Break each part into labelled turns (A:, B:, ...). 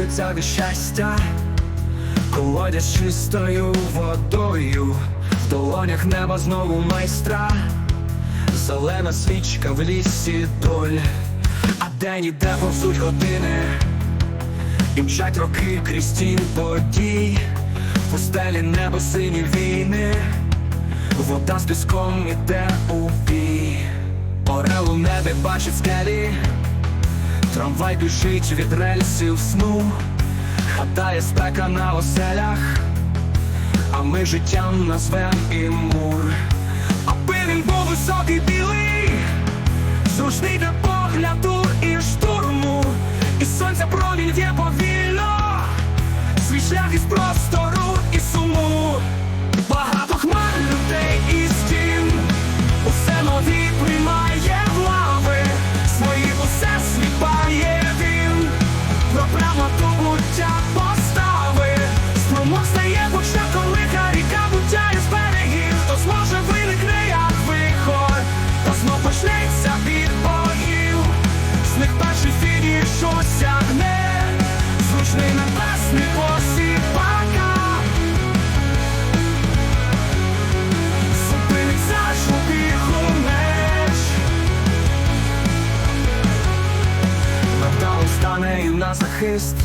A: світиться від щастя, колодязь чистою водою, в долонях неба знову майстра, зелена свічка в лісі доль, а день іде повзуть години, і мчать роки крізь тінь подій, в пустелі небо сині війни, вода з піском іде у бій, Орел у небі бачить скелі. Трамвай біжить від рельсів сну, хатає спека на оселях, а ми життям назвем і мур. Аби він був високий білий, зручний для погляду і штурму, і сонця промінь є повільно, свій шлях із простору І на захист.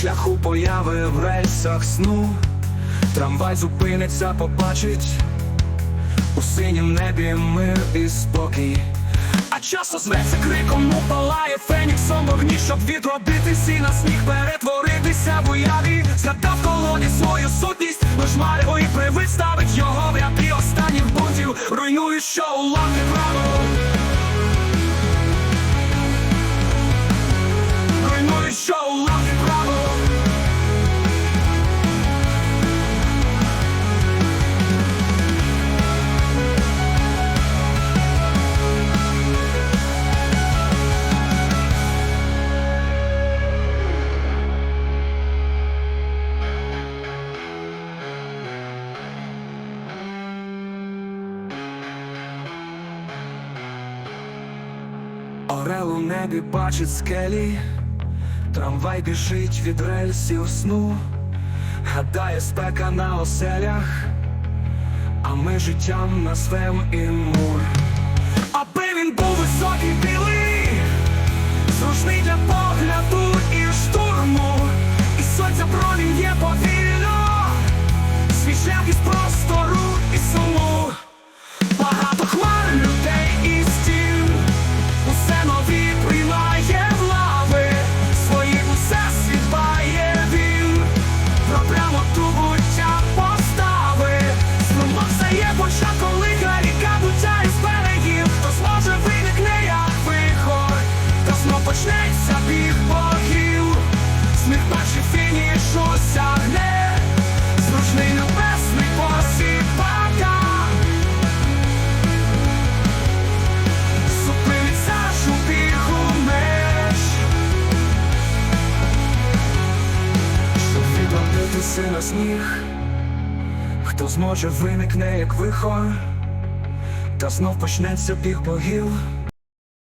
A: Шляху появи в рельсах сну. Трамвай зупиниться, побачить. У синім небі мир і спокій. А часто зветься криком, упалає феніксом вогні, щоб відродитись і на сніг перетворитися в уяві. Згадав колоді свою сутність, лиш марево і привид ставить його в ряди останніх бунтів Руйнує, що уламне Орел у небі бачить скелі, трамвай біжить від рельсів сну, гадає спека на оселях, а ми життям назвем і мур. Аби він був високий білий, почнеться біг богів, з них перший фініш осягне, зручний небесний посіпака. Зупиниться шубіху меч. Щоб відродитися на сніг Хто зможе виникне, як вихор. Та знов почнеться біг богів